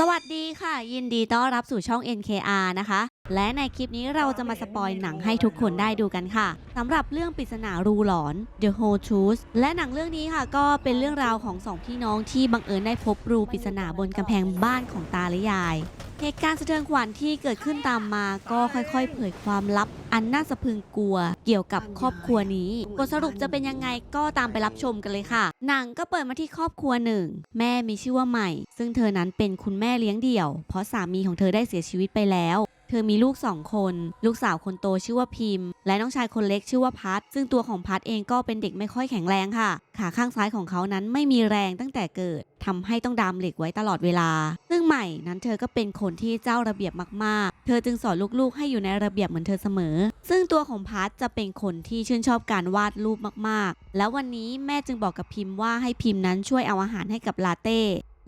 สวัสดีค่ะ ยินดีต้อนรับสู่ช่อง NKR นะคะ และในคลิปนี้เราจะมาสปอยหนังให้ทุกคนได้ดูกันค่ะสำหรับเรื่องปริศนารูหลอน The Whole Truth และหนังเรื่องนี้ค่ะ ก็เป็นเรื่องราวของสองพี่น้องที่บังเอิญได้พบรูปริศนาบนกำแพงบ้านของตาและยาย เหตุการณ์สะเทือนขวัญที่เกิดขึ้นตามมาก็ค่อยๆ เผยความลับ อันน่าสะพรึงกลัว เกี่ยวกับครอบครัวนี้บทสรุปจะเป็นยังไงก็ตามไปรับชมกันเลยค่ะ หนังก็เปิดมาที่ครอบครัวหนึ่ง แม่มีชื่อว่าใหม่ ซึ่งเธอนั้นเป็นคุณแม่เลี้ยงเดี่ยว เพราะสามีของเธอได้เสียชีวิตไปแล้ว ธอมีลูกสองคน ลูกสาวคนโตชื่อว่าพิมพ์ และน้องชายคนเล็กชื่อว่าพัดซึ่งตัวของพัดเองก็เป็นเด็กไม่ค่อยแข็งแรงค่ะ ขาข้างซ้ายของเขานั้นไม่มีแรงตั้งแต่เกิดทำให้ต้องดามเหล็กไว้ตลอดเวลา ซึ่งใหม่นั้นเธอก็เป็นคนที่เจ้าระเบียบมากๆ เธอจึงสอนลูกๆ ให้อยู่ในระเบียบเหมือนเธอเสมอ ซึ่งตัวของพัดจะเป็นคนที่ชื่นชอบการวาดรูปมากๆ แล้ววันนี้แม่จึงบอกกับพิมพ์ว่าให้พิมพ์นั้นช่วยเอาอาหารให้กับลาเต้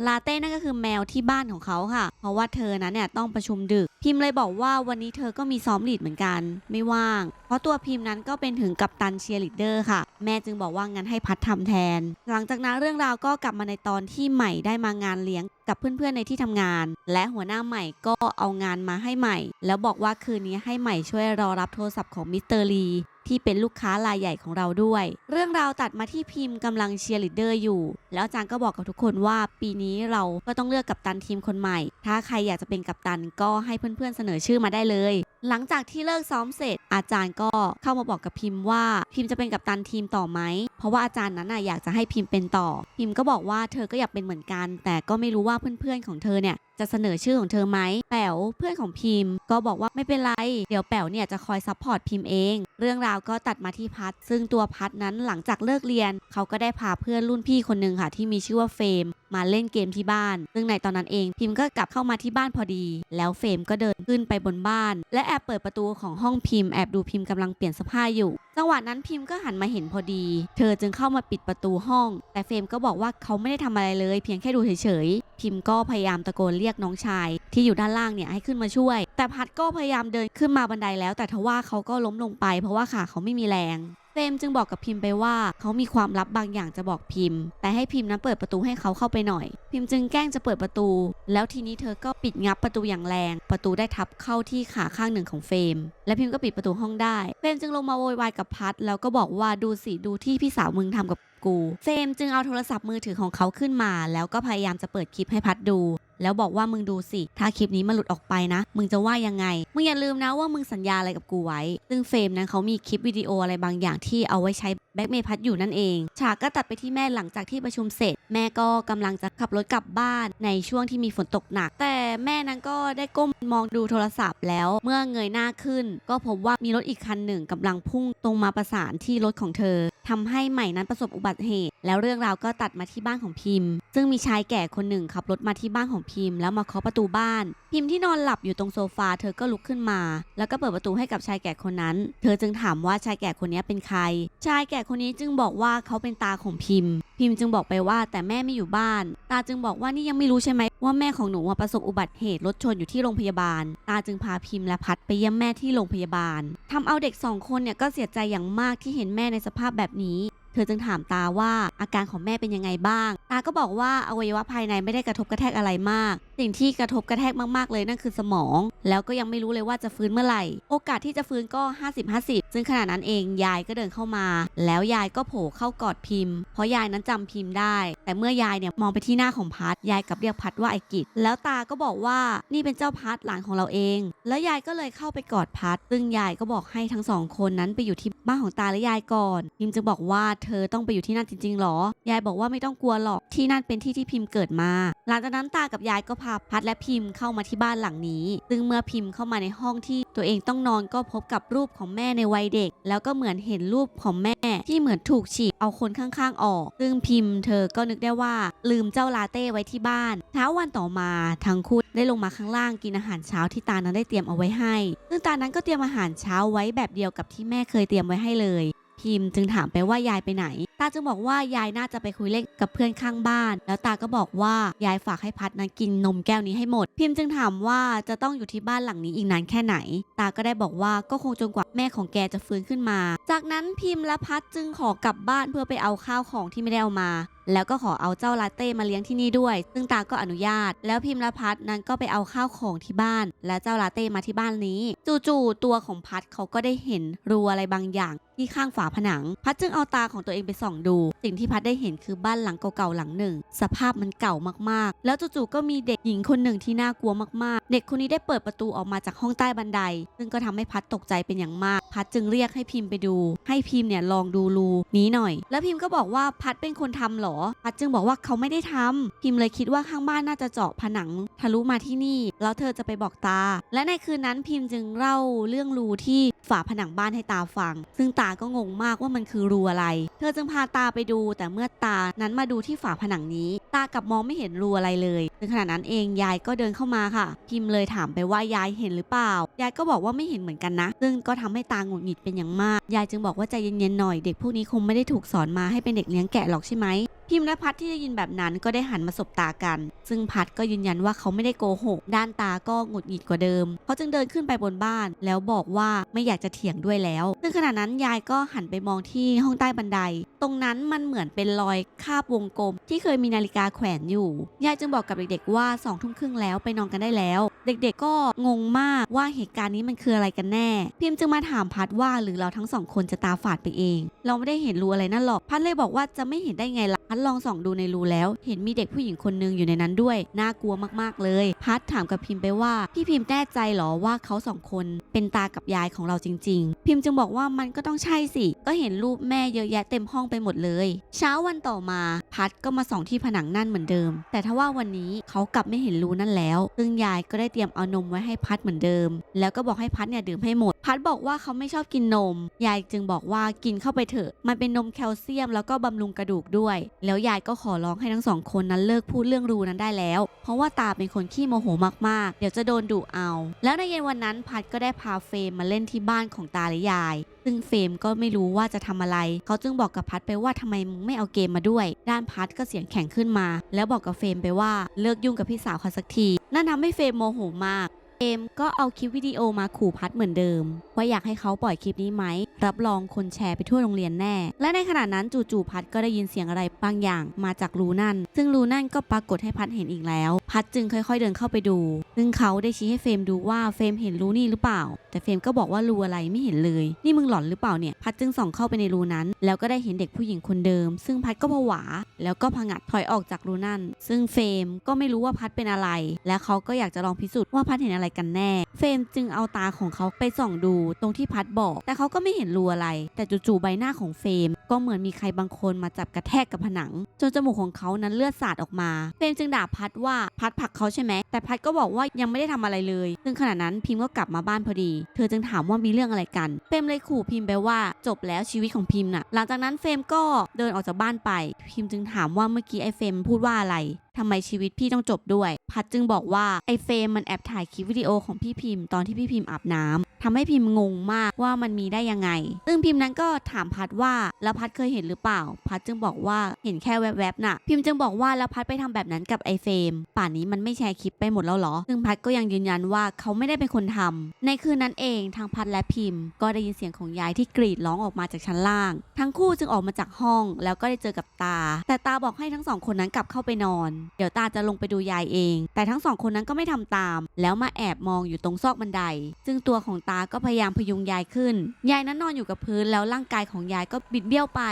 ลาเต้นั่นก็คือแมวที่บ้านของเขาค่ะ เพราะว่าเธอนั้นเนี่ยต้องประชุมดึก พิมพ์เลยบอกว่าวันนี้เธอก็มีซ้อมลีดเหมือนกัน ไม่ว่าง เพราะตัวพิมพ์นั้นก็เป็นถึงกัปตันเชียร์ลีดเดอร์ค่ะ แม่จึงบอกว่างั้นให้พัดทำแทน หลังจากนั้นเรื่องราวก็กลับมาในตอนที่ใหม่ได้มางานเลี้ยงกับเพื่อนๆในที่ทำงาน และหัวหน้าใหม่ก็เอางานมาให้ใหม่ แล้วบอกว่าคืนนี้ให้ใหม่ช่วยรอรับโทรศัพท์ของมิสเตอร์ลี ที่เป็นลูกค้ารายใหญ่ของเราด้วย เรื่องราวตัดมาที่พิมพ์กำลังเชียร์ลีดเดอร์อยู่ แล้วอาจารย์ก็บอกกับทุกคนว่า ปีนี้เราก็ต้องเลือกกัปตันทีมคนใหม่ ถ้าใครอยากจะเป็นกัปตันก็ให้เพื่อนๆเสนอชื่อมาได้เลย หลังจากที่เลิกซ้อมเสร็จ อาจารย์ก็เข้ามาบอกกับพิมพ์ว่าพิมพ์จะเป็นกัปตันทีมต่อไหม เพราะว่าอาจารย์นั้นน่ะอยากจะให้พิมพ์เป็นต่อ พิมพ์ก็บอกว่าเธอก็อยากเป็นเหมือนกัน แต่ก็ไม่รู้ว่าเพื่อนๆของเธอเนี่ยจะเสนอชื่อของเธอไหมแป๋วเพื่อนของพิมพ์ ก็บอกว่าไม่เป็นไร เดี๋ยวแป๋วเนี่ยจะคอยซัพพอร์ตพิมพ์เอง เรื่องราวก็ตัดมาที่พัด ซึ่งตัวพัดนั้นหลังจากเลิกเรียน เขาก็ได้พาเพื่อนรุ่นพี่คนหนึ่งค่ะที่มีชื่อว่าเฟรมมาเล่นเกมที่บ้าน ซึ่งในตอนนั้นเองพิมพ์ก็กลับเข้ามาที่บ้านพอดี แล้วเฟรมก็เดินขึ้นไปบนบ้าน และแอบเปิดประตูของห้องพิมพ์แอบดูพิมพ์กำลังเปลี่ยนเสื้อผ้าอยู่ จังหวะนั้นพิมพ์ก็หันมาเห็นพอดี เธอจึงเข้ามาปิดประตูห้อง แต่เฟรมก็บอกว่าเขาไม่ได้ทำอะไรเลย เพียงแค่ดูเฉยๆ พิมพ์ก็พยายามตะโกนเรียกน้องชาย ที่อยู่ด้านล่างเนี่ยให้ขึ้นมาช่วย แต่พัดก็พยายามเดินขึ้นมาบันไดแล้ว แต่ทว่าเขาก็ล้มลงไป เพราะว่าขาเขาไม่มีแรง เฟรมจึงบอกกับพิมพ์ไปว่า เขามีความลับบางอย่างจะบอกพิมพ์ แต่ให้พิมพ์นั้นเปิดประตูให้เขาเข้าไปหน่อย พิมพ์จึงแกล้งจะเปิดประตู แล้วทีนี้เธอก็ปิดงับประตูอย่างแรง ประตูได้ทับเข้าที่ขาข้างหนึ่งของเฟรม และพิมพ์ก็ปิดประตูห้องได้ เฟรมจึงลงมาโวยวายกับพัดแล้วก็บอกว่าดูสิดูที่พี่สาวมึงทำกับกูเฟมจึงเอาโทรศัพท์มือถือของเขาขึ้นมา แล้วก็พยายามจะเปิดคลิปให้พัดดู แล้วบอกว่ามึงดูสิ ถ้าคลิปนี้มันหลุดออกไปนะ มึงจะว่ายังไง มึงอย่าลืมนะว่ามึงสัญญาอะไรกับกูไว้ ซึ่งเฟมนั้นเขามีคลิปวิดีโออะไรบางอย่างที่เอาไว้ใช้ แบ็กเมย์พัดอยู่นั่นเอง ฉากก็ตัดไปที่แม่หลังจากที่ประชุมเสร็จ แม่ก็กำลังจะขับรถกลับบ้านในช่วงที่มีฝนตกหนัก แต่แม่นั้นก็ได้ก้มมองดูโทรศัพท์แล้ว เมื่อเงยหน้าขึ้น ก็พบว่ามีรถอีกคันหนึ่งกำลังพุ่งตรงมาประสานที่รถของเธอทำให้ใหม่นั้นประสบอุบัติเหตุ แล้วเรื่องราวก็ตัดมาที่บ้านของพิมพ์ ซึ่งมีชายแก่คนหนึ่งขับรถมาที่บ้านของพิมพ์แล้วมาเคาะประตูบ้าน พิมพ์ที่นอนหลับอยู่ตรงโซฟาเธอก็ลุกขึ้นมา แล้วก็เปิดประตูให้กับชายแก่คนนั้น เธอจึงถามว่าชายแก่คนนี้เป็นใคร ชายแก่คนนี้จึงบอกว่าเขาเป็นตาของพิมพ์ พิมพ์จึงบอกไปว่าแต่แม่ไม่อยู่บ้าน ตาจึงบอกว่านี่ยังไม่รู้ใช่ไหมว่าแม่ของหนูประสบอุบัติเหตุรถชนอยู่ที่โรงพยาบาล ตาจึงพาพิมพ์และพัดไปเยี่ยมแม่ที่โรงพยาบาลทำเอาเด็กสองคนเนี่ยก็เสียใจอย่างมากที่เห็นแม่ในสภาพแบบนี้ ธอจึงถามตาว่าอาการของแม่เป็นยังไงบ้าง ตาก็บอกว่าอวัยวะภายในไม่ได้กระทบกระแทกอะไรมาก สิ่งที่กระทบกระแทกมากๆเลยนั่นคือสมอง แล้วก็ยังไม่รู้เลยว่าจะฟื้นเมื่อไหร่ โอกาสที่จะฟื้นก็ 50-50 ซึ่งขณะนั้นเองยายก็เดินเข้ามา แล้วยายก็โผล่เข้ากอดพิมพ์ เพราะยายนั้นจำพิมพ์ได้ แต่เมื่อยายเนี่ยมองไปที่หน้าของพัดยายกับเรียกพัดว่าไอกิจแล้วตาก็บอกว่านี่เป็นเจ้าพัดหลานของเราเอง แล้วยายก็เลยเข้าไปกอดพัดซึ่งยายก็บอกให้ทั้งสองคนนั้นไปอยู่ที่บ้านของตาและยายก่อนพิมจึงบอกว่าเเธอต้องไปอยู่ที่นั่นจริงๆหรอ ยายบอกว่าไม่ต้องกลัวหรอกที่นั่นเป็นที่ที่พิมพ์เกิดมา หลังจากนั้นตากับยายก็พาพัดและพิมพ์เข้ามาที่บ้านหลังนี้ ซึ่งเมื่อพิมพ์เข้ามาในห้องที่ตัวเองต้องนอนก็พบกับรูปของแม่ในวัยเด็ก แล้วก็เหมือนเห็นรูปของแม่ ที่เหมือนถูกฉีกเอาคนข้างๆออก ซึ่งพิมพ์เธอก็นึกได้ว่า ลืมเจ้าลาเต้ไว้ที่บ้านเช้าวันต่อมาทั้งคู่ได้ลงมาข้างล่างกินอาหารเช้าที่ตานั้นได้เตรียมเอาไว้ให้ ซึ่งตานั้นก็เตรียมอาหารเช้าไว้แบบเดียวกับที่แม่เคยเตรียมไว้ให้เลย พิมพ์จึงถามไปว่ายายไปไหน ตาจึงบอกว่ายายน่าจะไปคุยเล่นกับเพื่อนข้างบ้าน แล้วตาก็บอกว่ายายฝากให้พัดนั้นกินนมแก้วนี้ให้หมด พิมพ์จึงถามว่าจะต้องอยู่ที่บ้านหลังนี้อีกนานแค่ไหน ตาก็ได้บอกว่าก็คงจนกว่าแม่ของแกจะฟื้นขึ้นมา จากนั้นพิมพ์และพัดจึงขอกลับบ้านเพื่อไปเอาข้าวของที่ไม่ได้เอามา แล้วก็ขอเอาเจ้าลาเต้มาเลี้ยงที่นี่ด้วย ซึ่งตาก็อนุญาต แล้วพิมพ์และพัดนั้นก็ไปเอาข้าวของที่บ้าน และเจ้าลาเต้มาที่บ้านนี้ จู่ๆตัวของพัดเขาก็ได้เห็นรูอะไรบางอย่างที่ข้างฝาผนัง พัดจึงเอาตาของตัวเองไปส่องดู สิ่งที่พัดได้เห็นคือบ้านหลังเก่าๆหลังหนึ่ง สภาพมันเก่ามากๆ แล้วจู่ๆก็มีเด็กหญิงคนหนึ่งที่น่ากลัวมากๆ เด็กคนนี้ได้เปิดประตูออกมาจากห้องใต้บันได ซึ่งก็ทำให้พัดตกใจเป็นอย่างมาก พัดจึงเรียกให้พิมพ์ไปดู ให้พิมพ์เนี่ยลองดูรูนี้หน่อย แล้วพิมพ์ก็บอกว่าพัดเป็นคนทำเหรอพัดจึงบอกว่าเขาไม่ได้ทำพิมพ์เลยคิดว่าข้างบ้านน่าจะเจาะผนังทะลุมาที่นี่ แล้วเธอจะไปบอกตา และในคืนนั้นพิมพ์จึงเล่าเรื่องรูที่ฝาผนังบ้านให้ตาฟัง ซึ่งตาก็งงมากว่ามันคือรูอะไร เธอจึงพาตาไปดู แต่เมื่อตานั้นมาดูที่ฝาผนังนี้ ตากลับมองไม่เห็นรูอะไรเลยในขณะนั้นเองยายก็เดินเข้ามาค่ะ พิมพ์เลยถามไปว่ายายเห็นหรือเปล่า ยายก็บอกว่าไม่เห็นเหมือนกันนะ ซึ่งก็ทำให้ตาหงุดหงิดเป็นอย่างมาก ยายจึงบอกว่าใจเย็นๆหน่อย เด็กพวกนี้คงไม่ได้ถูกสอนมาให้เป็นเด็กเลี้ยงแกะหรอกใช่ไหมพิมพ์และพัดที่ได้ยินแบบนั้นก็ได้หันมาสบตากัน ซึ่งพัดก็ยืนยันว่าเขาไม่ได้โกหก ด้านตาก็หงุดหงิดกว่าเดิม เขาจึงเดินขึ้นไปบนบ้าน แล้วบอกว่าไม่อยากจะเถียงด้วยแล้ว ซึ่งขณะนั้นยายก็หันไปมองที่ห้องใต้บันได ตรงนั้นมันเหมือนเป็นรอยคาบวงกลม ที่เคยมีนาฬิกาแขวนอยู่ ยายจึงบอกกับเด็กๆว่าสองทุ่มครึ่งแล้วไปนอนกันได้แล้ว เด็กๆก็งงมากว่าเหตุการณ์นี้มันคืออะไรกันแน่ พิมพ์จึงมาถามพัดว่าหรือเราทั้งสองคนจะตาฝาดไปเอง เราไม่ได้เห็นรูอะไรนั่นหรอก พัดเลยบอกว่าจะไม่เห็นได้ไงล่ะ พัดลองส่องดูในรูแล้ว เห็นมีเด็กผู้หญิงคนนึงอยู่ในนั้นด้วย น่ากลัวมากๆเลย พัดถามกับพิมพ์ไปว่า พี่พิมพ์แน่ใจเหรอว่าเขาสองคนเป็นตากับยายของเราจริง ๆ พิมพ์จึงบอกว่ามันก็ต้องใช่สิ ก็เห็นรูปแม่เยอะแยะเต็มห้องไปหมดเลย เช้าวันต่อมา พัดก็มาส่องที่ผนังนั่นเหมือนเดิม แต่ถ้าว่าวันนี้เขากลับไม่เห็นรูนั่นแล้ว ซึ่งยายก็ได้เตรียมเอานมไว้ให้พัดเหมือนเดิม แล้วก็บอกให้พัดเนี่ยดื่มให้หมด พัดบอกว่าเขาไม่ชอบกินนม ยายจึงบอกว่ากินเข้าไปเถอะ มันเป็นนมแคลเซียมแล้วก็บำรุงกระดูกด้วยแล้วยายก็ขอร้องให้ทั้งสองคนนั้นเลิกพูดเรื่องรูนั้นได้แล้ว เพราะว่าตาเป็นคนขี้โมโหมากๆ เดี๋ยวจะโดนดุเอา แล้วในเย็นวันนั้นพัดก็ได้พาเฟรมมาเล่นที่บ้านของตาและยาย ซึ่งเฟรมก็ไม่รู้ว่าจะทำอะไร เขาจึงบอกกับพัดไปว่าทำไมมึงไม่เอาเกมมาด้วย ด้านพัดก็เสียงแข็งขึ้นมา แล้วบอกกับเฟรมไปว่าเลิกยุ่งกับพี่สาวเขาสักทีนั่นทำให้เฟรมโมโหมาก เฟมก็เอาคลิปวิดีโอมาขู่พัดเหมือนเดิม ว่าอยากให้เขาปล่อยคลิปนี้ไหม รับรองคนแชร์ไปทั่วโรงเรียนแน่ และในขณะนั้นจู่ๆพัดก็ได้ยินเสียงอะไรบางอย่างมาจากรูนั่น ซึ่งรูนั่นก็ปรากฏให้พัดเห็นอีกแล้ว พัดจึงค่อยๆเดินเข้าไปดู ซึ่งเขาได้ชี้ให้เฟรมดูว่าเฟรมเห็นรูนี่หรือเปล่า แต่เฟรมก็บอกว่ารูอะไรไม่เห็นเลย นี่มึงหลอนหรือเปล่าเนี่ย พัดจึงส่องเข้าไปในรูนั้น แล้วก็ได้เห็นเด็กผู้หญิงคนเดิม ซึ่งพัดก็ผวา แล้วก็ผงัดถอยออกจากรูนั่น ซึ่งเฟรมก็ไม่รู้ว่าพัดเป็นอะไร และเขาก็อยากจะลองพิสูจน์ว่าพัดเห็นอะไรกันแน่ เฟรมจึงเอาตาของเขาไปส่องดูตรงที่พัดบอก แต่เขาก็ไม่เห็นรูอะไร แต่จู่ๆใบหน้าของเฟรม ก็เหมือนมีใครบางคนมาจับกระแทกกับผนัง จนจมูกของเขานั้นเลือดสาดออกมา เฟรมจึงด่าพัดว่าพัดผลักเขาใช่ไหม แต่พัดก็บอกว่ายังไม่ได้ทำอะไรเลย ซึ่งขณะนั้นพิมพ์ก็กลับมาบ้านพอดี เธอจึงถามว่ามีเรื่องอะไรกัน เฟรมเลยขู่พิมพ์ไปว่าจบแล้วชีวิตของพิมพ์น่ะ หลังจากนั้นเฟรมก็เดินออกจากบ้านไป พิมพ์จึงถามว่าเมื่อกี้ไอ้เฟรมพูดว่าอะไร ทำไมชีวิตพี่ต้องจบด้วย พัดจึงบอกว่าไอเฟมมันแอบถ่ายคลิปวิดีโอของพี่พิมพ์ตอนที่พี่พิมพ์อาบน้ำทำให้พิมพ์งงมากว่ามันมีได้ยังไง ซึ่งพิมพ์นั้นก็ถามพัดว่าแล้วพัดเคยเห็นหรือเปล่า พัดจึงบอกว่าเห็นแค่แวบๆน่ะ พิมพ์จึงบอกว่าแล้วพัดไปทำแบบนั้นกับไอเฟมป่านนี้มันไม่แชร์คลิปไปหมดแล้วเหรอ ซึ่งพัดก็ยังยืนยันว่าเขาไม่ได้เป็นคนทำในคืนนั้นเองทางพัดและพิมพ์ ก็ได้ยินเสียงของยายที่กรีดร้องออกมาจากชั้นล่าง ทั้งคู่จึงออกมาจากห้องแล้วก็ได้เจอกับตา แต่ตาบอกให้ทั้งสองคนนั้นกลับเข้าไปนอนเดี๋ยวตาจะลงไปดูยายเอง แต่ทั้งสองคนนั้นก็ไม่ทำตาม แล้วมาแอบมองอยู่ตรงซอกบันได ซึ่งตัวของตาก็พยายามพยุงยายขึ้น ยายนั้นนอนอยู่กับพื้นแล้วร่างกายของยายก็บิดเบี้ยวไป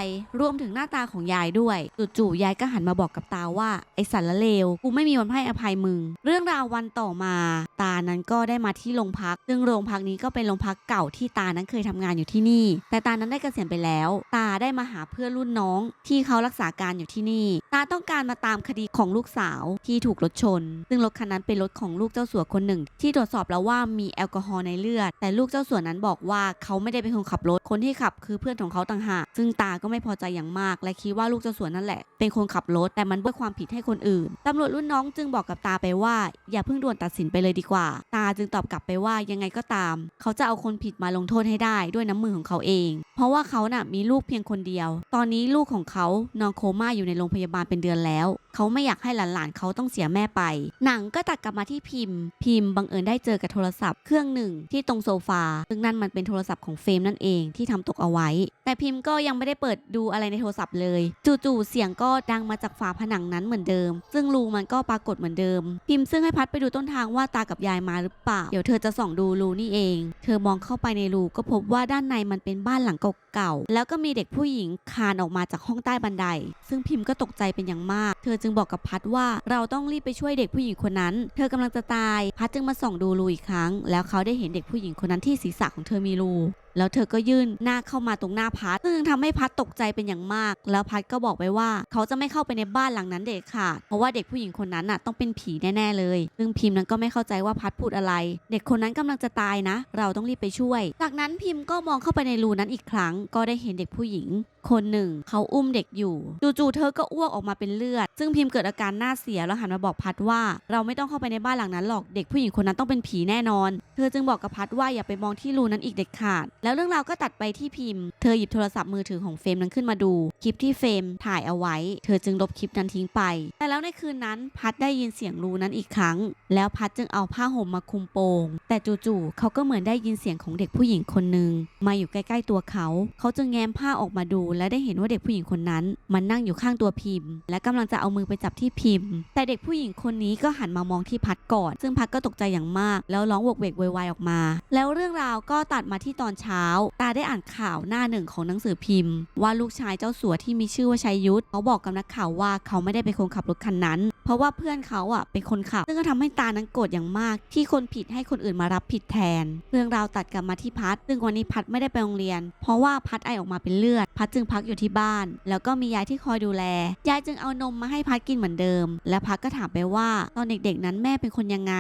รวมถึงหน้าตาของยายด้วยจู่ๆยายก็หันมาบอกกับตาว่าไอสันละเลวกูไม่มีวันให้อภัยมึง เรื่องราววันต่อมา ตานั้นก็ได้มาที่โรงพัก ซึ่งโรงพักนี้ก็เป็นโรงพักเก่าที่ตานั้นเคยทำงานอยู่ที่นี่ แต่ตานั้นได้เกษียณไปแล้ว ตาได้มาหาเพื่อนรุ่นน้อง ที่เขารักษาการอยู่ที่นี่ ตาต้องการมาตามคดีของลูกสาวที่ถูกรถชน ซึ่งรถคันนั้นเป็นรถของลูกเจ้าสัวคนหนึ่ง ที่ตรวจสอบแล้วว่ามีแอลกอฮอล์ในเลือด แต่ลูกเจ้าสัวนั้นบอกว่าเขาไม่ได้เป็นคนขับรถ คนที่ขับคือเพื่อนของเขาต่างหาก ซึ่งตาก็ไม่พอใจอย่างมาก และคิดว่าลูกเจ้าสัวนั่นแหละ เป็นคนขับรถ แต่มันด้วยความผิดให้คนอื่น ตำรวจรุ่นน้องจึงบอกกับตาไปว่า อย่าเพิ่งด่วนตัดสินไปเลยดีกว่า ตาจึงตอบกลับไปว่ายังไงก็ตาม เขาจะเอาคนผิดมาลงโทษให้ได้ด้วยน้ำมือของเขาเอง เพราะว่าเขาน่ะมีลูกเพียงคนเดียว ตอนนี้ลูกของเขานอนโคม่าอยู่ในโรงพยาบาลเป็นเดือนแล้ว เขาไม่อยากให้หลานๆเขาต้องเสียแม่ไป หนังก็ตัดกลับมาที่พิมพ์ พิมพ์บังเอิญได้เจอกับโทรศัพท์เครื่องหนึ่งที่ตรงโซฟา ซึ่งนั่นมันเป็นโทรศัพท์ของเฟรมนั่นเองที่ทำตกเอาไว้ แต่พิมพ์ก็ยังไม่ได้เปิดดูอะไรในโทรศัพท์เลย จู่ๆเสียงก็ดังมาจากฝาผนังนั้นเหมือนเดิม ซึ่งรูมันก็ปรากฏเหมือนเดิม พิมพ์ซึ่งให้พัดไปดูต้นทางว่าตากับยายมาหรือเปล่า เดี๋ยวเธอจะส่องดูรูนี่เอง เธอมองเข้าไปในรูก็พบว่าด้านในมันเป็นบ้านหลังเก่าๆ แล้วก็มีเด็กผู้หญิงคานออกมาจากห้องใต้บันได ซึ่งพิมพ์ก็ตกใจเป็นอย่างมาก เธอจึงบอกกับพัดว่าเราต้องรีบไปช่วยเด็กผู้หญิงคนนั้น เธอกำลังจะตาย พัดจึงมาส่องดูรูอีกครั้ง แล้วเขาได้เห็นเด็กผู้หญิงคนนั้นที่ศีรษะของเธอมีรูแล้วเธอก็ยื่นหน้าเข้ามาตรงหน้าพัดซึ่งทำให้พัดตกใจเป็นอย่างมาก แล้วพัดก็บอกไปว่า เขาจะไม่เข้าไปในบ้านหลังนั้นเด็ดขาดเพราะว่าเด็กผู้หญิงคนนั้นน่ะต้องเป็นผีแน่ๆเลย ซึ่งพิมพ์นั้นก็ไม่เข้าใจว่าพัดพูดอะไร เด็กคนนั้นกำลังจะตายนะ เราต้องรีบไปช่วย จากนั้นพิมพ์ก็มองเข้าไปในรูนั้นอีกครั้ง ก็ได้เห็นเด็กผู้หญิง คนหนึ่ง เขาอุ้มเด็กอยู่จู่ๆเธอก็อ้วกออกมาเป็นเลือด ซึ่งพิมพ์เกิดอาการหน้าเสียแล้วหันมาบอกพัดว่า เราไม่ต้องเข้าไปในบ้านหลังนั้นหรอกเด็กผู้หญิงคนนั้นต้องเป็นผีแน่นอน เธอจึงบอกกับพัดว่าอย่าไปมองที่รูนั้นอีกเด็ดขาด แล้วเรื่องราวก็ตัดไปที่พิมพ์ เธอหยิบโทรศัพท์มือถือของเฟรมนั้นขึ้นมาดู คลิปที่เฟรมถ่ายเอาไว้ เธอจึงลบคลิปนั้นทิ้งไป แต่แล้วในคืนนั้นพัดได้ยินเสียงรูนั้นอีกครั้ง แล้วพัดจึงเอาผ้าห่มมาคุมโปง แต่จู่ๆเขาก็เหมือนได้ยินเสียงของเด็กผู้หญิงคนหนึ่งมาอยู่ใกล้ๆตัวเขา เขาจึงแง้มผ้าออกมาดูและได้เห็นว่าเด็กผู้หญิงคนนั้น มันนั่งอยู่ข้างตัวพิมพ์ และกำลังจะเอามือไปจับที่พิมพ์ แต่เด็กผู้หญิงคนนี้ก็หันมามองที่พัดก่อน ซึ่งพัดก็ตกใจอย่างมาก แล้วร้องโวกเวกวยวายออกมา แล้วเรื่องราวก็ตัดมาที่ตอนเช้า ตาได้อ่านข่าวหน้าหนึ่งของหนังสือพิมพ์ ว่าลูกชายเจ้าสัวที่มีชื่อว่าชัยยุทธเขาบอกกับนักข่าวว่าเขาไม่ได้เป็นคนขับรถคันนั้น เพราะว่าเพื่อนเขาอะเป็นคนขับ ซึ่งก็ทำให้ตานั้นโกรธอย่างมาก ที่คนผิดให้คนอื่นมารับผิดแทน เรื่องราวตัดกลับมาที่พัด ซึ่งวันนี้พัดไม่ได้ไปโรงเรียน เพราะว่าพัดไอออกมาเป็นเลือด พัดจึงพักอยู่ที่บ้าน แล้วก็มียายที่คอยดูแล ยายจึงเอานมมาให้พัดกินเหมือนเดิม และพัดก็ถามไปว่า ตอนเด็กๆนั้นแม่เป็นคนยังไง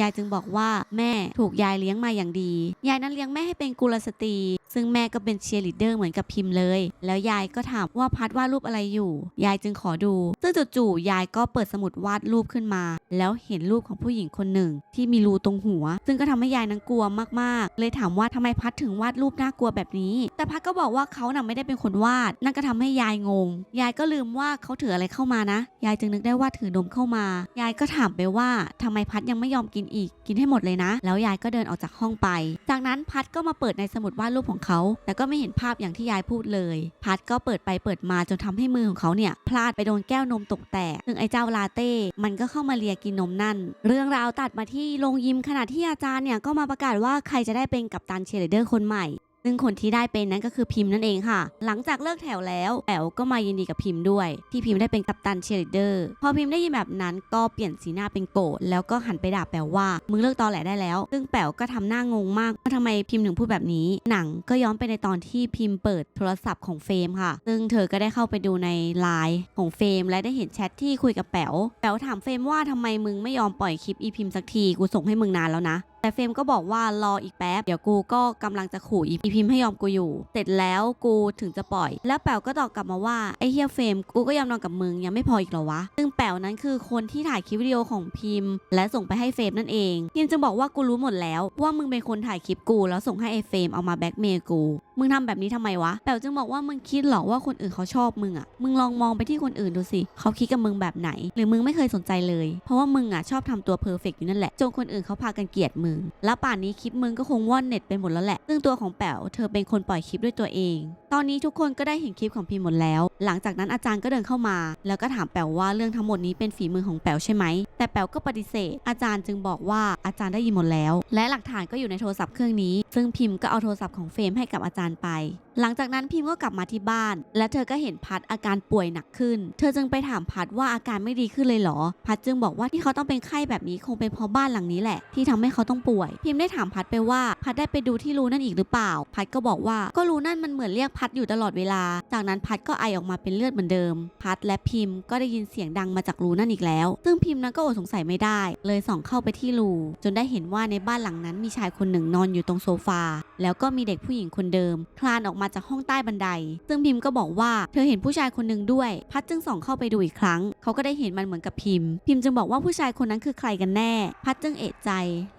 ยายจึงบอกว่าแม่ถูกยายเลี้ยงมาอย่างดี ยายนั้นเลี้ยงแม่ให้เป็นกุลสตรี ซึ่งแม่ก็เป็นเชียร์ลีดเดอร์เหมือนกับพิมพ์เลย แล้วยายก็ถามว่าพัดวาดรูปอะไรอยู่ ยายจึงขอดู ซึ่งจู่ๆยายก็เปิดสมุดวาดรูปขึ้นมา แล้วเห็นรูปของผู้หญิงคนหนึ่ง ที่มีรูตรงหัว ซึ่งก็ทำให้ยายนั้นกลัวมากๆ เลยถามว่าทำไมพัดถึงวาดรูปน่ากลัวแบบนี้ แต่พัดก็บอกว่าเขาน่ะไม่ได้เป็นคนวาด นั่นก็ทำให้ยายงง ยายก็ลืมว่าเขาถืออะไรเข้ามานะ ยายจึงนึกได้ว่าถือนมเข้ามา ยายก็ถามไปว่าทำไมพัดยังไม่ยอมกินอีก กินให้หมดเลยนะ แล้วยายก็เดินออกจากห้องไป จากนั้นพัดก็มาเปิดในสมุดวาดรูปของเขา แต่ก็ไม่เห็นภาพอย่างที่ยายพูดเลย พัดก็เปิดไปเปิดมาจนทำให้มือของเขาเนี่ยพลาดไปโดนแก้วนมตกแตกซึ่งไอ้เจ้าลาเต้ มันก็เข้ามาเลียกินนมนั่น เรื่องราวตัดมาที่โรงยิมขณะที่อาจารย์เนี่ยก็มาประกาศว่าใครจะได้เป็นกัปตันเชียร์ลีเดอร์คนใหม่ ซึ่งคนที่ได้เป็นนั้นก็คือพิมพ์นั่นเองค่ะ หลังจากเลิกแถวแล้วแป๋วก็มายินดีกับพิมพ์ด้วย ที่พิมพ์ได้เป็นกัปตันเชียร์ลีดเดอร์พอพิมพ์ได้ยินแบบนั้นก็เปลี่ยนสีหน้าเป็นโกรธแล้วก็หันไปด่าแป๋วว่ามึงเลิกตอแหลได้แล้ว ซึ่งแป๋วก็ทำหน้างงมากว่าทำไมพิมพ์ถึงพูดแบบนี้ หนังก็ย้อนไปในตอนที่พิมพ์เปิดโทรศัพท์ของเฟมค่ะ ซึ่งเธอก็ได้เข้าไปดูในไลน์ของเฟมและได้เห็นแชทที่คุยกับแป๋วแป๋วถามเฟมว่าทำไมมึงไม่ยอมปล่อยคลิปอีพิมพ์สักทีกูส่งให้มึงนานแล้วนะแต่เฟรมก็บอกว่ารออีกแป๊บ เดี๋ยวกูก็กำลังจะขู่อีพิมพ์ให้ยอมกูอยู่ เสร็จแล้วกูถึงจะปล่อย แล้วแป๋วก็ตอบกลับมาว่าไอ้เฮียเฟรมกูก็ยอมนอนกับมึงยังไม่พออีกหรอวะ ซึ่งแป๋วนั้นคือคนที่ถ่ายคลิปวิดีโอของพิมพ์ และส่งไปให้เฟรมนั่นเองพิมพ์จึงบอกว่ากูรู้หมดแล้ว ว่ามึงเป็นคนถ่ายคลิปกูแล้วส่งให้ไอ้เฟรมเอามาแบ็กเมย์กู มึงทำแบบนี้ทำไมวะแป๋วจึงบอกว่ามึงคิดหรอว่าคนอื่นเขาชอบมึงอะมึงลองมองไปที่คนอื่นดูสิเขาคิดกับมึงแบบไหน หรือมึงไม่เคยสนใจเลย เพราะว่ามึงอะชอบทำตัวเพอร์เฟกต์อยู่นั่นแหละจนคนอื่นเขาพากันเกลียดมึง แล้วป่านนี้คลิปมึงก็คงว่อนเน็ตไปหมดแล้วแหละ ซึ่งตัวของแป๋วเธอเป็นคนปล่อยคลิปด้วยตัวเอง ตอนนี้ทุกคนก็ได้เห็นคลิปของพิมหมดแล้ว หลังจากนั้นอาจารย์ก็เดินเข้ามา แล้วก็ถามแป๋วว่าเรื่องทั้งหมดนี้เป็นฝีมือของแป๋วใช่ไหม แต่แป๋วก็ปฏิเสธ อาจารย์จึงบอกว่าอาจารย์ได้ยินหมดแล้ว และหลักฐานก็อยู่ในโทรศัพท์เครื่องนี้ ซึ่งพิมพ์ก็เอาโทรศัพท์ของเฟรมให้กับอาจารย์ไป หลังจากนั้นพิมพ์ก็กลับมาที่บ้าน และเธอก็เห็นพัดอาการป่วยหนักขึ้น เธอจึงไปถามพัดว่าอาการไม่ดีขึ้นเลยเหรอ พัดจึงบอกว่าที่เขาต้องเป็นไข้แบบนี้คงเป็นเพราะบ้านหลังนี้แหละ ที่ทำให้เขาต้องป่วย พิมพ์ได้ถามพัดไปว่าพัดได้ไปดูที่รูนั่นอีกหรือเปล่า พัดก็บอกว่าก็รูนั่นมันเหมือนเรียกพัดอยู่ตลอดเวลา จากนั้นพัดก็ไอออกมาเป็นเลือดเหมือนเดิม พัดและพิมพ์ก็ได้ยินเสียงดังมาจากรูนั่นอีกแล้ว ซึ่งพิมพ์นั้นก็อดสงสัยไม่ได้ เลยส่องเข้าไปที่รูจนได้เห็นว่าในบ้านหลังนั้นมีชายคนหนึ่งนอนอยู่ตรงโซฟา แล้วก็มีเด็กผู้หญิงคนเดิมคลานออกมาจากห้องใต้บันได ซึ่งพิมพ์ก็บอกว่าเธอเห็นผู้ชายคนหนึ่งด้วย พัดจึงส่องเข้าไปดูอีกครั้ง เขาก็ได้เห็นมันเหมือนกับพิมพ์ พิมพ์จึงบอกว่าผู้ชายคนนั้นคือใครกันแน่ พัดจึงเอะใจ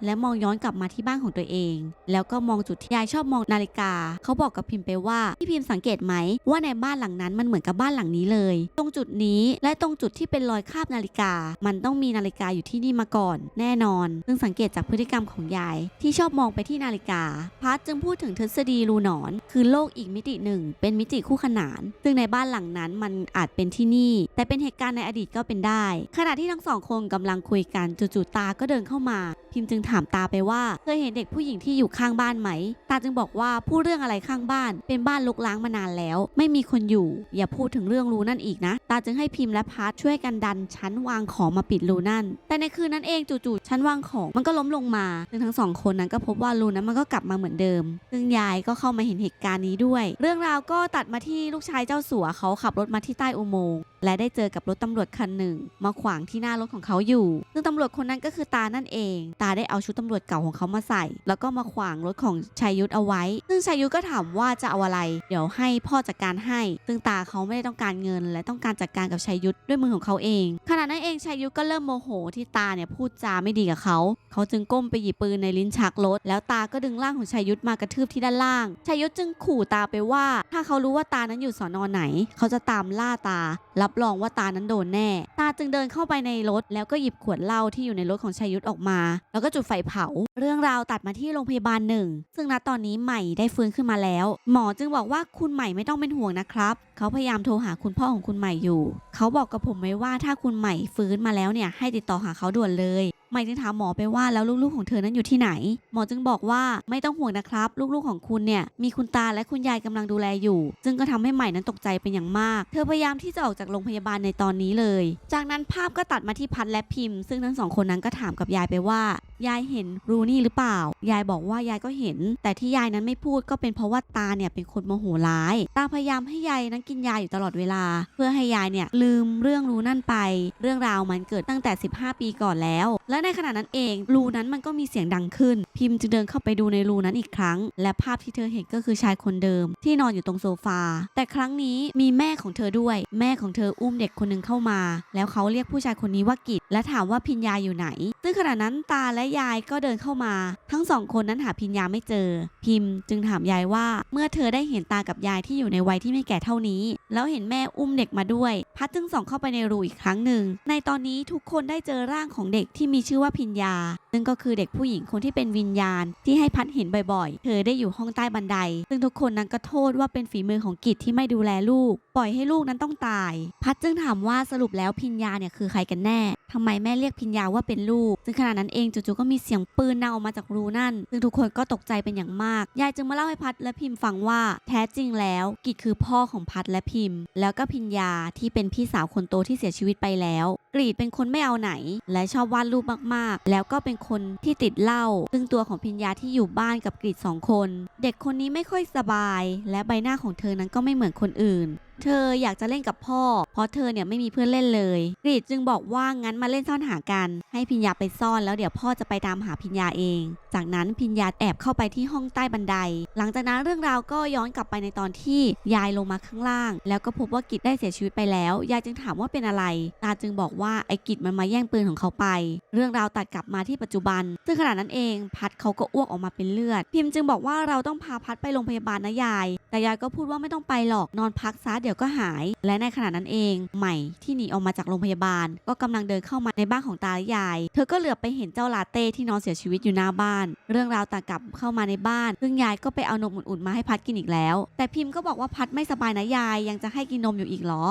และมองย้อนกลับมาที่บ้านของตัวเอง แล้วก็มองจุดที่ยายชอบมองนาฬิกา เขาบอกกับพิมพ์ไปว่าพี่พิมพ์สังเกตไหมว่าในบ้านหลังนั้นมันเหมือนกับบ้านหลังนี้เลย ตรงจุดนี้และตรงจุดที่เป็นรอยคาบนาฬิกา มันต้องมีนาฬิกาอยู่ที่นี่มาก่อน แน่นอน ซึ่งสังเกตจากพฤติกรรมของยาย ที่ชอบมองไปที่นาฬิกา พัดจึงพูดถึงทฤษฎีรูหนอนคือโลกอีกมิติหนึ่ง เป็นมิติคู่ขนาน ซึ่งในบ้านหลังนั้นมันอาจเป็นที่นี่ แต่เป็นเหตุการณ์ในอดีตก็เป็นได้ ขณะที่ทั้งสองคนกำลังคุยกันจู่ๆตาก็เดินเข้ามา พิมพ์จึงถามตาไปว่าเคยเห็นเด็กผู้หญิงที่อยู่ข้างบ้านไหม ตาจึงบอกว่าพูดเรื่องอะไรข้างบ้าน เป็นบ้านลกล้างมานานแล้ว ไม่มีคนอยู่ อย่าพูดถึงเรื่องรูนั่นอีกนะ ตาจึงให้พิมพ์และพัดช่วยกันดันชั้นวางของมาปิดรูนั่น แต่ในคืนนั้นเองจู่ๆชั้นวางของมันก็ล้มลงมาซึ่งทั้งสองคนนั้นก็พบว่ารูนั้นมันก็กลับมาเหมือนเดิม ซึ่งยายก็เข้ามาเห็นเหตุการณ์นี้ด้วย เรื่องราวก็ตัดมาที่ลูกชายเจ้าสัวเขาขับรถมาที่ใต้อุโมงค์และได้เจอกับรถตำรวจคันหนึ่ง มาขวางที่หน้ารถของเขาอยู่ ซึ่งตำรวจคนนั้นก็คือตานั่นเอง ตาได้เอาชุดตำรวจเก่าของเขามาใส่ แล้วก็มาขวางรถของชายยุทธเอาไว้ ซึ่งชายยุทธก็ถามว่าจะเอาอะไร เดี๋ยวให้พ่อจัดการให้ ซึ่งตาเขาไม่ได้ต้องการเงิน และต้องการจัดการกับชายยุทธด้วยมือของเขาเอง ขณะนั้นเองชายยุทธก็เริ่มโมโหที่ตาเนี่ยพูดจาไม่ดีกับเขา เขาจึงก้มไปหยิบปืนในลิ้นชักรถ แล้วตาก็ดึงร่างของชายยุทธมากระทืบที่ด้านล่างชายยุทธจึงขู่ตาไปว่า ถ้าเขารู้ว่าตานั้นอยู่สอนอไหน เขาจะตามล่าตา รับรองว่าตานั้นโดนแน่ ตาจึงเดินเข้าไปในรถ แล้วก็หยิบขวดเหล้าที่อยู่ในรถของชายยุทธออกมา แล้วก็จุดไฟเผา เรื่องราวตัดมาที่โรงพยาบาลหนึ่ง ซึ่งณตอนนี้ใหม่ได้ฟื้นขึ้นมาแล้ว หมอจึงบอกว่าคุณใหม่ไม่ต้องเป็นห่วงนะครับ เขาพยายามโทรหาคุณพ่อของคุณใหม่อยู่ เขาบอกกับผมไว้ว่าถ้าคุณใหม่ฟื้นมาแล้วเนี่ยให้ติดต่อหาเขาด่วนเลย ใหม่จึงถามหมอไปว่าแล้วลูกๆของเธอนั้นอยู่ที่ไหน หมอจึงบอกว่าไม่ต้องห่วงนะครับ ลูกๆของคุณเนี่ยมีคุณตาและคุณยายกำลังดูแลอยู่ ซึ่งก็ทำให้ใหม่นั้นตกใจเป็นอย่างมาก เธอพยายามที่จะออกจากโรงพยาบาลในตอนนี้เลย จากนั้นภาพก็ตัดมาที่พัดและพิมพ์ ซึ่งทั้งสองคนนั้นก็ถามกับยายไปว่า ยายเห็นรูนี่หรือเปล่า ยายบอกว่ายายก็เห็น แต่ที่ยายนั้นไม่พูดก็เป็นเพราะว่าตาเนี่ยเป็นคนโมโหร้าย ตาพยายามให้ยายนั้นกินยาอยู่ตลอดเวลา เพื่อให้ยายเนี่ยลืมเรื่องรูนั่นไป เรื่องราวมันเกิดตั้งแต่ 15 ปีก่อนแล้ว และในขณะนั้นเองรูนั้นมันก็มีเสียงดังขึ้น พิมจึงเดินเข้าไปดูในรูนั้นอีกครั้ง และภาพที่เธอเห็นก็คือชายคนเดิม ที่นอนอยู่ตรงโซฟา แต่ครั้งนี้มีแม่ของเธอด้วย แม่ของเธออุ้มเด็กคนหนึ่งเข้ามา แล้วเขาเรียกผู้ชายคนนี้ว่ากิจและถามว่าพิญญาอยู่ไหน ซึ่งขณะนั้นตาและยายก็เดินเข้ามา ทั้งสองคนนั้นหาพิญญาไม่เจอ พิมพ์จึงถามยายว่า เมื่อเธอได้เห็นตากับยายที่อยู่ในวัยที่ไม่แก่เท่านี้ แล้วเห็นแม่อุ้มเด็กมาด้วย พัดจึงส่องเข้าไปในรูอีกครั้งหนึ่ง ในตอนนี้ทุกคนได้เจอร่างของเด็กที่มีชื่อว่าพิญญา ซึ่งก็คือเด็กผู้หญิงคนที่เป็นวิญญาณ ที่ให้พัดเห็นบ่อยๆ เธอได้อยู่ห้องใต้บันได ซึ่งทุกคนนั้นก็โทษว่าเป็นฝีมือของกิจที่ไม่ดูแลลูก ปล่อยให้ลูกนั้นต้องตาย พัดจึงถามว่าสรุปแล้วพิญญาเนี่ยคือใครกันแน่ทำไมแม่เรียกพิญญาว่าเป็นลูก ซึ่งขณะนั้นเองจู่ๆก็มีเสียงปืนดังออกมาจากรูนั่น ซึ่งทุกคนก็ตกใจเป็นอย่างมาก ยายจึงมาเล่าให้พัดและพิมพ์ฟังว่า แท้จริงแล้วกิจคือพ่อของพัดและพิมพ์ แล้วก็พิญญาที่เป็นพี่สาวคนโตที่เสียชีวิตไปแล้วกรีดเป็นคนไม่เอาไหน และชอบวาดรูปมากๆ แล้วก็เป็นคนที่ติดเหล้าซึ่งตัวของพิญญาที่อยู่บ้านกับกรีดสองคน เด็กคนนี้ไม่ค่อยสบาย และใบหน้าของเธอนั้นก็ไม่เหมือนคนอื่น เธออยากจะเล่นกับพ่อ เพราะเธอเนี่ยไม่มีเพื่อนเล่นเลยกรีดจึงบอกว่างั้นมาเล่นซ่อนหากัน ให้พิญญาไปซ่อนแล้วเดี๋ยวพ่อจะไปตามหาพิญญาเอง จากนั้นพิญญาแอบเข้าไปที่ห้องใต้บันได หลังจากนั้นเรื่องราวก็ย้อนกลับไปในตอนที่ยายลงมาข้างล่าง แล้วก็พบว่ากิจได้เสียชีวิตไปแล้ว ยายจึงถามว่าเป็นอะไร ตาจึงบอกว่าไอ้กิจมันมาแย่งปืนของเขาไป เรื่องราวตัดกลับมาที่ปัจจุบัน ซึ่งขณะนั้นเองพัดเขาก็อ้วกออกมาเป็นเลือด พิมพ์จึงบอกว่าเราต้องพาพัดไปโรงพยาบาลนะยาย แต่ยายก็พูดว่าไม่ต้องไปหรอกนอนพักซะเดี๋ยวก็หาย และในขณะนั้นเอง ใหม่ที่หนีออกมาจากโรงพยาบาล ก็กำลังเดินเข้ามาในบ้านของตาและยาย เธอก็เหลือบไปเห็นเจ้าลาเต้ที่นอนเสียชีวิตอยู่หน้าบ้าน เรื่องราวตัดกลับเข้ามาในบ้าน ซึ่งยายก็ไปเอานมอุ่นๆมาให้พัดกินอีกแล้ว แต่พิมพ์ก็บอกว่าพัดไม่สบายนะยายยังจะให้กินนมอยู่อีกเหรอ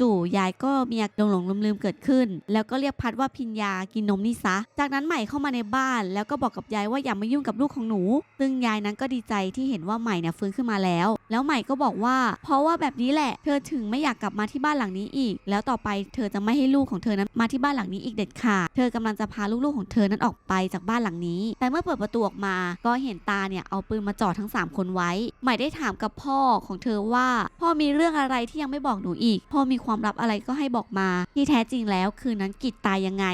จู่ๆยายก็มีอาการหลงลืมๆเกิดขึ้น แล้วก็เรียกพัดว่าพิญญากินนมนี่ซะ จากนั้นใหม่เข้ามาในบ้าน แล้วก็บอกกับยายว่าอย่ามายุ่งกับลูกของหนู ซึ่งยายนั้นก็ดีใจที่เห็นว่าใหม่เนี่ยฟื้นขึ้นมาแล้ว แล้วใหม่ก็บอกว่า เพราะว่าแบบนี้แหละ เธอถึงไม่อยากกลับมาที่บ้านหลังนี้อีก แล้วต่อไปเธอจะไม่ให้ลูกของเธอนั้นมาที่บ้านหลังนี้อีกเด็ดขาด เธอกำลังจะพาลูกๆของเธอนั้นออกไปจากบ้านหลังนี้ แต่เมื่อเปิดประตูออกมา ก็เห็นตาเนี่ยเอาปืนมาจ่อทั้ง 3 คนไว้ ใหม่ได้ถามกับพ่อของเธอว่า พ่อมีเรื่องอะไรที่ยังไม่บอกหนูอีก พ่อมีความลับอะไรก็ให้บอกมา ที่แท้จริงแล้วคืนนั้นกิจตายยังไง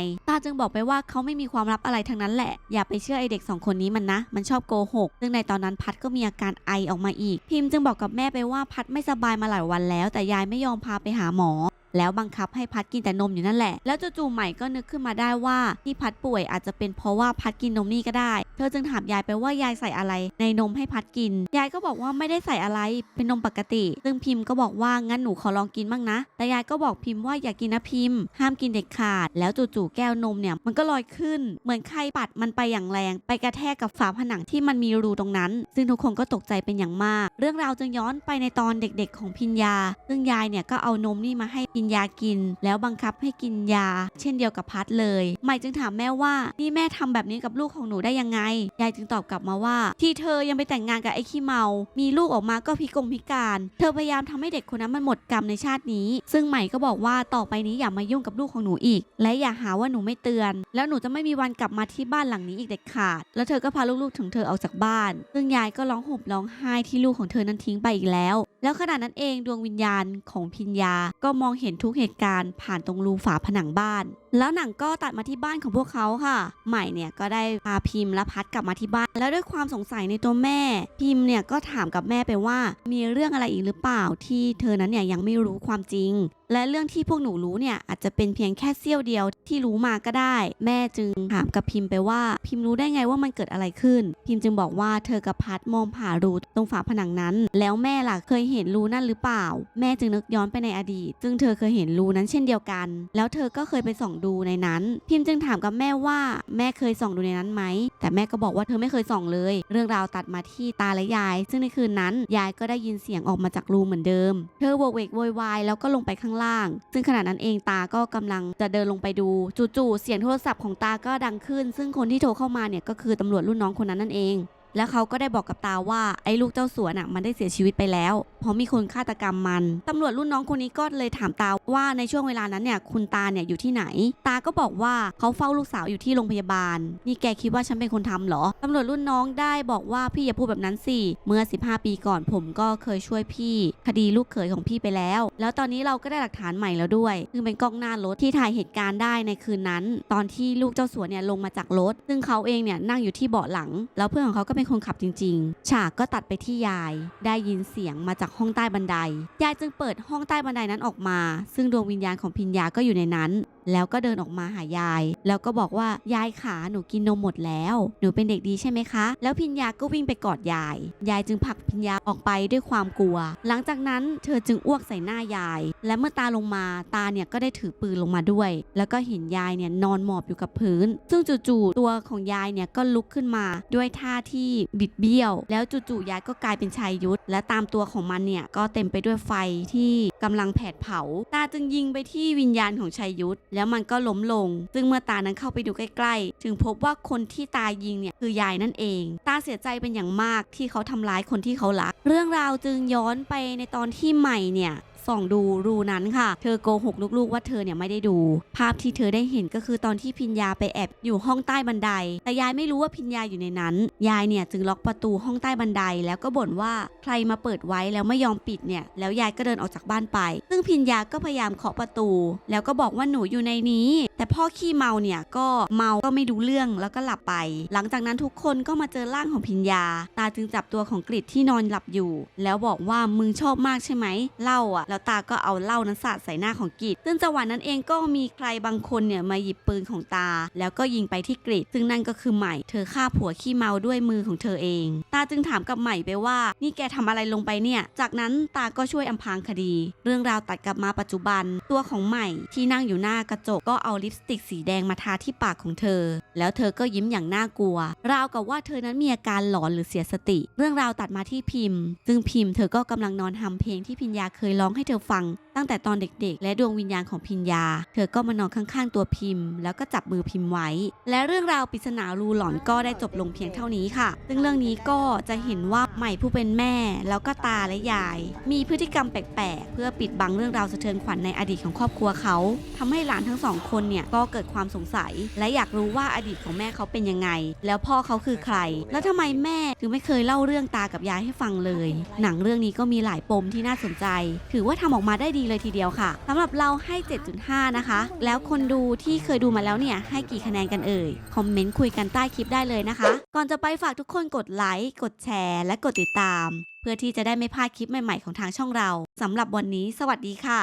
จึงบอกไปว่าเขาไม่มีความลับอะไรทั้งนั้นแหละ อย่าไปเชื่อไอเด็กสองคนนี้มันนะ มันชอบโกหก ซึ่งในตอนนั้นพัดก็มีอาการไอออกมาอีก พิมพ์จึงบอกกับแม่ไปว่าพัดไม่สบายมาหลายวันแล้ว แต่ยายไม่ยอมพาไปหาหมอ แล้วบังคับให้พัดกินแต่นมอยู่นั่นแหละ แล้วจู่ๆใหม่ก็นึกขึ้นมาได้ว่าที่พัดป่วยอาจจะเป็นเพราะว่าพัดกินนมนี่ก็ได้ เธอจึงถามยายไปว่ายายใส่อะไร ในนมให้พัดกิน ยายก็บอกว่าไม่ได้ใส่อะไร เป็นนมปกติ ซึ่งพิมพ์ก็บอกว่างั้นหนูขอลองกินบ้างนะ แต่ยายก็บอกพิมพ์ว่าอย่ากินนะพิมพ์ ห้ามกินเด็ดขาด แล้วจู่ๆแก้วนมเนี่ยมันก็ลอยขึ้น เหมือนใครปัดมันไปอย่างแรง ไปกระแทกกับฝาผนังที่มันมีรูตรงนั้น ซึ่งทุกคนก็ตกใจเป็นอย่างมาก เรื่องราวจึงย้อนไปในตอนเด็ก ๆ ของพิญญา ซึ่งยายเนี่ยก็เอานมนี่มาให้พิญญากิน แล้วบังคับให้กินยา เช่นเดียวกับพัดเลยใหม่จึงถามแม่ว่านี่แม่ทำแบบนี้กับลูกของหนูได้ยังไง ยายจึงตอบกลับมาว่า ที่เธอยังไปแต่งงานกับไอ้ขี้เมา มีลูกออกมาก็พิกงพิการ เธอพยายามทำให้เด็กคนนั้นมันหมดกรรมในชาตินี้ ซึ่งใหม่ก็บอกว่าต่อไปนี้อย่ามายุ่งกับลูกของหนูอีก และอย่าหาว่าหนูไม่เตือน แล้วหนูจะไม่มีวันกลับมาที่บ้านหลังนี้อีกเด็ดขาด แล้วเธอก็พาลูกๆถึงเธอออกจากบ้าน ซึ่งยายก็ร้องห่มร้องไห้ที่ลูกของเธอนั้นทิ้งไปอีกแล้ว แล้วขณะนั้นเองดวงวิญญาณของพิญญาก็มองเห็น็นทุกเหตุการณ์ผ่านตรงรูฝาผนังบ้าน แล้วหนังก็ตัดมาที่บ้านของพวกเขาค่ะ ใหม่เนี่ยก็ได้พาพิมพ์และพัดกลับมาที่บ้าน แล้วด้วยความสงสัยในตัวแม่ พิมพ์เนี่ยก็ถามกับแม่ไปว่า มีเรื่องอะไรอีกหรือเปล่าที่เธอนั้นเนี่ยยังไม่รู้ความจริง และเรื่องที่พวกหนูรู้เนี่ยอาจจะเป็นเพียงแค่เสี้ยวเดียวที่รู้มาก็ได้ แม่จึงถามกับพิมพ์ไปว่าพิมพ์รู้ได้ไงว่ามันเกิดอะไรขึ้น พิมพ์จึงบอกว่าเธอกับพัดมองผ่ารูตรงฝาผนังนั้น แล้วแม่ล่ะเคยเห็นรูนั่นหรือเปล่า แม่จึงนึกย้อนไปในอดีต ซึ่งเธอเคยเห็นรูนั้นเช่นเดียวกัน แล้วเธอก็เคยไปส่องดูในนั้น พิมพ์จึงถามกับแม่ว่าแม่เคยส่องดูในนั้นไหมแต่แม่ก็บอกว่าเธอไม่เคยส่องเลย เรื่องราวตัดมาที่ตาและยาย ซึ่งในคืนนั้นยายก็ได้ยินเสียงออกมาจากรูเหมือนเดิม เธอโวกเวกโวยวายแล้วก็ลงไปข้างล่าง ซึ่งขณะนั้นเองตาก็กำลังจะเดินลงไปดูจู่ๆเสียงโทรศัพท์ของตาก็ดังขึ้น ซึ่งคนที่โทรเข้ามาเนี่ยก็คือตำรวจรุ่นน้องคนนั้นนั่นเอง แล้วเขาก็ได้บอกกับตาว่าไอ้ลูกเจ้าสัวน่ะมันได้เสียชีวิตไปแล้วเพราะมีคนฆาตกรรมมัน ตำรวจรุ่นน้องคนนี้ก็เลยถามตาว่าในช่วงเวลานั้นเนี่ยคุณตาเนี่ยอยู่ที่ไหน ตาก็บอกว่าเขาเฝ้าลูกสาวอยู่ที่โรงพยาบาล นี่แกคิดว่าฉันเป็นคนทำเหรอ ตำรวจรุ่นน้องได้บอกว่าพี่อย่าพูดแบบนั้นสิ เมื่อ 15 ปีก่อนผมก็เคยช่วยพี่ คดีลูกเขยของพี่ไปแล้ว แล้วตอนนี้เราก็ได้หลักฐานใหม่แล้วด้วยซึ่งเป็นกล้องหน้ารถที่ถ่ายเหตุการณ์ได้ในคืนนั้น ตอนที่ลูกเจ้าสัวเนี่ยลงมาจากรถ ซึ่งเขาเองเนี่ยนั่งอยู่ที่เบาะหลัง แล้วเพื่อนของเขาก็เป็นคนขับจริง ๆ ฉากก็ตัดไปที่ยาย ได้ยินเสียงมาจากห้องใต้บันได ยายจึงเปิดห้องใต้บันไดนั้นออกมา ซึ่งดวงวิญญาณของพิญญาก็อยู่ในนั้น แล้วก็เดินออกมาหายาย แล้วก็บอกว่ายายขาหนูกินนมหมดแล้ว หนูเป็นเด็กดีใช่ไหมคะ แล้วพิญญาก็วิ่งไปกอดยาย ยายจึงผลักพิญญาออกไปด้วยความกลัว หลังจากนั้นเธอจึงอ้วกใส่หน้ายาย และเมื่อตาลงมาตาเนี่ยก็ได้ถือปืนลงมาด้วย แล้วก็เห็นยายเนี่ยนอนหมอบอยู่กับพื้น ซึ่งจู่ๆตัวของยายเนี่ยก็ลุกขึ้นมาด้วยท่าที่บิดเบี้ยว แล้วจู่ๆยายก็กลายเป็นชายยุทธและตามตัวของมันเนี่ยก็เต็มไปด้วยไฟที่กำลังแผดเผา ตาจึงยิงไปที่วิญญาณของชายยุทธแล้วมันก็ล้มลง ซึ่งเมื่อตานั้นเข้าไปดูใกล้ๆถึงพบว่าคนที่ตายยิงเนี่ยคือยายนั่นเอง ตาเสียใจเป็นอย่างมากที่เขาทำร้ายคนที่เขารัก เรื่องราวจึงย้อนไปในตอนที่ใหม่เนี่ย ส่องดูรูนั้นค่ะ เธอโกหกลูกๆว่าเธอเนี่ยไม่ได้ดู ภาพที่เธอได้เห็นก็คือตอนที่พิญญาไปแอบอยู่ห้องใต้บันได แต่ยายไม่รู้ว่าพิญญาอยู่ในนั้น ยายเนี่ยจึงล็อกประตูห้องใต้บันได แล้วก็บ่นว่าใครมาเปิดไว้แล้วไม่ยอมปิดเนี่ย แล้วยายก็เดินออกจากบ้านไป ซึ่งพิญญาก็พยายามเคาะประตู แล้วก็บอกว่าหนูอยู่ในนี้ แต่พ่อขี้เมาเนี่ยก็เมาก็ไม่ดูเรื่องแล้วก็หลับไป หลังจากนั้นทุกคนก็มาเจอร่างของพิญญา ตาจึงจับตัวของกริดที่นอนหลับอยู่ แล้วบอกว่ามึงชอบมากใช่ไหมเล้าอะแล้วตาก็เอาเหล้านั้นสาดใส่หน้าของกริดซึ่งจังหวะนั้นเองก็มีใครบางคนเนี่ยมาหยิบปืนของตา แล้วก็ยิงไปที่กริดซึ่งนั่นก็คือใหม่ เธอฆ่าผัวขี้เมาด้วยมือของเธอเอง ตาจึงถามกับใหม่ไปว่า นี่แกทำอะไรลงไปเนี่ย จากนั้นตาก็ช่วยอำพางคดี เรื่องราวตัดกลับมาปัจจุบัน ตัวของใหม่ที่นั่งอยู่หน้ากระจกก็เอาลิปสติกสีแดงมาทาที่ปากของเธอ แล้วเธอก็ยิ้มอย่างน่ากลัว ราวกับว่าเธอนั้นมีอาการหลอนหรือเสียสติ เรื่องราวตัดมาที่พิมพ์ ซึ่งพิมพ์เธอก็กำลังนอนทำเพลงที่พิญญาเคยร้องให้เธอฟังตั้งแต่ตอนเด็กๆ และดวงวิญญาณของพิญญา เธอก็มานอนข้างๆ ตัวพิมพ์ แล้วก็จับมือพิมพ์ไว้ และเรื่องราวปริศนารูหลอนก็ได้จบลงเพียงเท่านี้ค่ะ ซึ่งเรื่องนี้ก็จะเห็นว่าใหม่ผู้เป็นแม่ แล้วก็ตาและยาย มีพฤติกรรมแปลกๆ เพื่อปิดบังเรื่องราวสะเทือนขวัญในอดีตของครอบครัวเขาทำให้หลานทั้งสองคนเนี่ยก็เกิดความสงสัย และอยากรู้ว่าอดีตของแม่เขาเป็นยังไง แล้วพ่อเขาคือใคร แล้วทำไมแม่ถึงไม่เคยเล่าเรื่องตากับยายให้ฟังเลย หนังเรื่องนี้ก็มีหลายปมที่น่าสนใจ ถือว่าว่าทำออกมาได้ดีเลยทีเดียวค่ะสำหรับเราให้ 7.5 นะคะ แล้วคนดูที่เคยดูมาแล้วเนี่ยให้กี่คะแนนกันเอ่ย คอมเมนต์คุยกันใต้คลิปได้เลยนะคะ ก่อนจะไปฝากทุกคนกดไลค์ กดแชร์ และกดติดตาม เพื่อที่จะได้ไม่พลาดคลิปใหม่ๆของทางช่องเราสำหรับวันนี้ สวัสดีค่ะ